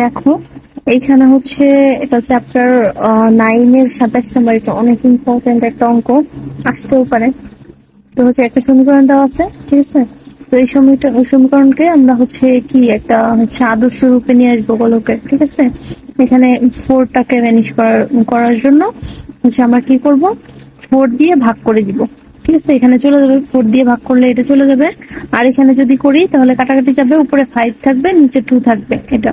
দেখো, এইখানে হচ্ছে এটা চ্যাপ্টার নাইনের সাতাশ নাম্বার এটা অনেক ইম্পর্টেন্ট একটা অঙ্ক, আসতেও পারে। তো হচ্ছে একটা সমীকরণ দেওয়া আছে, ঠিক আছে? তো এই সমীকরণ সমীকরণকে আমরা হচ্ছে কি একটা হচ্ছে আদর্শ রূপে নিয়ে আসব গোলকের, ঠিক আছে? এখানে ফোরটাকে ম্যানেজ করার করার জন্য হচ্ছে আমরা কি করব? ফোর দিয়ে ভাগ করে দিব, ঠিক আছে? এখানে চলে যাবে ফোর দিয়ে ভাগ করলে এটা চলে যাবে। আর এখানে যদি করি, তাহলে কাটাকাটি যাবে, উপরে ফাইভ থাকবে, নিচে টু থাকবে, এটা।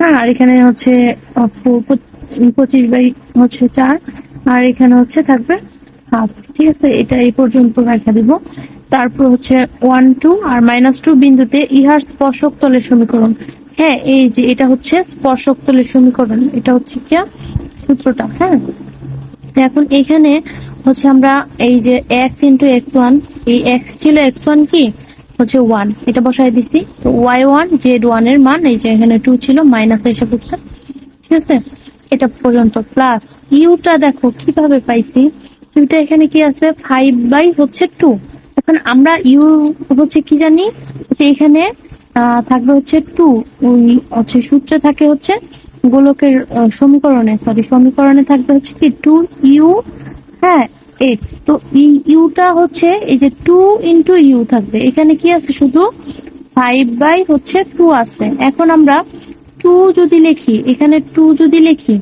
আর এখানে হচ্ছে পঁচিশ বাই হচ্ছে চার। আর এখানে হচ্ছে থাকবে হাফ ঠিক আছে? এটা এই পর্যন্ত রেখে দিব। তারপর হচ্ছে ওয়ান টু আর মাইনাস টু বিন্দুতে ইহার স্পর্শক তলের সমীকরণ। হ্যাঁ এই যে এটা হচ্ছে স্পর্শক তলের সমীকরণ। এটা হচ্ছে কি সূত্রটা হ্যাঁ? এখন এখানে হচ্ছে আমরা এই যে এক্স ইন্টু এক্স ওয়ান এই এক্স ছিল এক্স ওয়ান কি? হচ্ছে ওয়ান এটা বসাই দিছি। তো ওয়াই ওয়ান জেড ওয়ানের মান, এই যে এখানে টু ছিল মাইনাস এসে পড়ছে। ঠিক আছে? এটা পর্যন্ত। প্লাস ইউটা দেখো কীভাবে পাইছি? ইউটা এখানে কি আছে? ফাইভ বাই হচ্ছে টু এখন আমরা ইউ হচ্ছে কি জানি? যে এখানে থাকবে হচ্ছে টু হচ্ছে সূত্রে থাকে হচ্ছে গোলকের সমীকরণে সরি সমীকরণে থাকবে হচ্ছে কি? টু ইউ হ্যাঁ এক্স তো ইউটা হচ্ছে, এই যে টু ইন্টু ইউ থাকবে। এখানে কি আছে শুধু? ফাইভ বাই হচ্ছে টু আছে। এখন আমরা টু যদি লিখি, এখানে টু যদি লিখি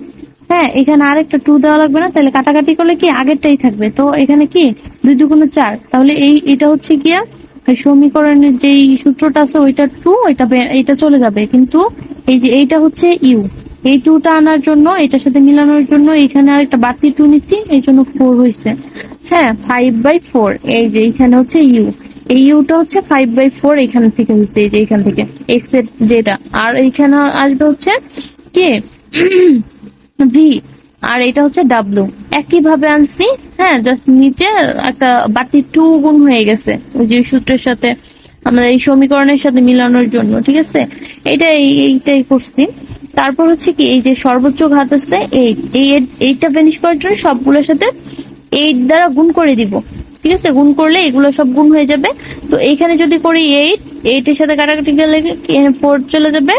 হ্যাঁ এখানে আরেকটা টু দেওয়া লাগবে না, তাহলে কাটাকাটি করলে কি আগেরটাই থাকবে? তো এখানে কি? দুই দুগুণ চার। তাহলে এই, এটা হচ্ছে গিয়া সমীকরণের যে সূত্রটা আছে, ওইটা টু ওইটা এটা চলে যাবে। কিন্তু এই যে এইটা হচ্ছে ইউ এই টুটা আনার জন্য, এটার সাথে মিলানোর জন্য এখানে আর একটা বাড়তি টু নিচ্ছি এই জন্য ফোর হয়েছে হ্যাঁ ফাইভ বাই ফোর এই যে এখানে হচ্ছে ইউ এই ইউটা হচ্ছে ফাইভ বাই ফোর এখান থেকে হচ্ছে এই যে এখান থেকে এক্সের যেটা। আর এইখানে আসবে হচ্ছে কে ভি আর এটা হচ্ছে ডাব্লু একই ভাবে আনছি হ্যাঁ জাস্ট নিচে একটা বাড়তি টু গুণ হয়ে গেছে, ওই যে সূত্রের সাথে, আমরা এই সমীকরণের সাথে মিলানোর জন্য, ঠিক আছে? এটা এই- এইটাই করছি। তারপর হচ্ছে কি, এই যে সর্বোচ্চ ঘাত আছে এইট এই এইটটা ফিনিশ করার জন্য সবগুলোর সাথে এইট দ্বারা গুণ করে দিব। ঠিক আছে? গুণ করলে এগুলো সব গুণ হয়ে যাবে। তো এইখানে যদি করি এইট এইটের সাথে কাটাকাটি গেলে ফোর চলে যাবে,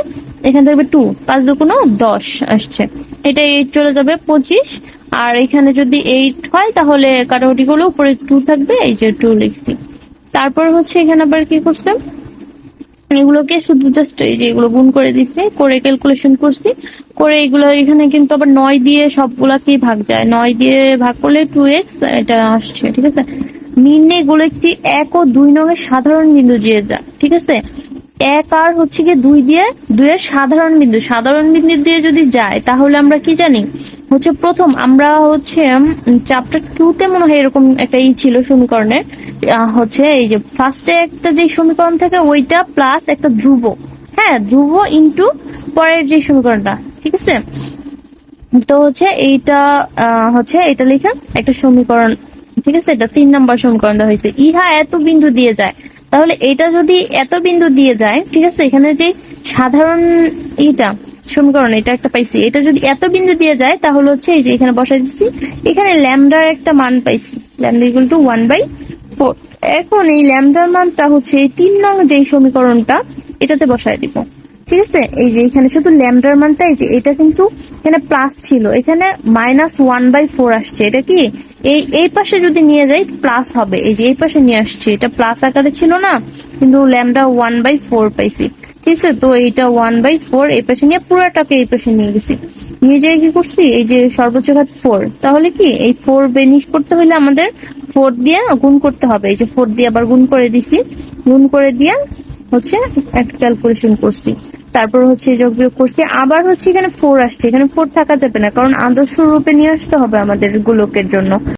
এখানে থাকবে টু পাঁচ দুগুণ দশ আসছে। এটা এইট চলে যাবে পঁচিশ। আর এখানে যদি এইট হয়, তাহলে কাটাকাটি করলে উপরে টু থাকবে, এই যে টু লিখছি। তারপর হচ্ছে এখানে আবার কি করছে এগুলোকে শুধু জাস্ট এই যে এগুলো গুণ করে দিছি, করে ক্যালকুলেশন করছি। করে এগুলো এখানে কিন্তু আবার নয় দিয়ে সবগুলাকেই ভাগ যায়। নয় দিয়ে ভাগ করলে টু এক্স এটা আসছে, ঠিক আছে? নিম্নে এগুলো একটি এক ও দুই নঙের সাধারণ বিন্দু দিয়ে যায়, ঠিক আছে? এক আর হচ্ছে গিয়ে দুই দিয়ে দুইয়ের সাধারণ বিন্দু। সাধারণ বিন্দু দিয়ে যদি যায়, তাহলে আমরা কি জানি? হচ্ছে প্রথম আমরা হচ্ছে চ্যাপ্টার টু তে মনে হয় এরকম একটা ই ছিল সমীকরণের হচ্ছে এই যে ফার্স্টে একটা যে সমীকরণ থাকে ওইটা প্লাস একটা ধ্রুব। হ্যাঁ ধ্রুব ইন্টু পরের যে সমীকরণটা, ঠিক আছে? তো হচ্ছে এইটা হচ্ছে এটা লেখা একটা সমীকরণ, ঠিক আছে? এটা তিন নম্বর সমীকরণ দেওয়া হয়েছে। ইহা এত বিন্দু দিয়ে যায়। তাহলে এটা যদি এত বিন্দু দিয়ে যায়, ঠিক আছে? এখানে যে সাধারণ ইটা সমীকরণ, এটা একটা পাইছি। এটা যদি এত বিন্দু দিয়ে যায়, তাহলে হচ্ছে এই যে এখানে বসাই দিচ্ছি এখানে ল্যামডার একটা মান পাইছি। Lambda equal to one by four এখন এই ল্যামডার মানটা হচ্ছে এই তিন নং যে সমীকরণটা, এটাতে বসাই দিব। ঠিক আছে? এই যে এখানে শুধু ল্যামডার মানটা, এই যে এটা কিন্তু এখানে প্লাস ছিল। এখানে মাইনাস ওয়ান বাই ফোর আসছে। এটা কি? এই এই পাশে যদি নিয়ে যাই প্লাস হবে। এই যে এই পাশে নিয়ে আসছে। এটা প্লাস আকারে ছিল না, কিন্তু ল্যামডা ওয়ান বাই ফোর পাইছি। ঠিক আছে? তো এইটা ওয়ান বাই ফোর এই পাশে নিয়ে পুরোটাকে এই পাশে নিয়ে গেছি। নিয়ে যেয়ে কি করছি? এই যে সর্বোচ্চ ঘাত ফোর তাহলে কি? এই ফোর বেনিশ করতে হলে আমাদের ফোর দিয়ে গুণ করতে হবে। এই যে ফোর দিয়ে আবার গুণ করে দিছি। গুণ করে দিয়ে হচ্ছে একটা ক্যালকুলেশন করছি। তারপর হচ্ছে যোগ বিয়োগ করছি। আবার হচ্ছে এখানে ফোর আসছে। এখানে ফোর থাকা যাবে না। কারণ আদর্শ রূপে নিয়ে আসতে হবে আমাদের গোলকের জন্য।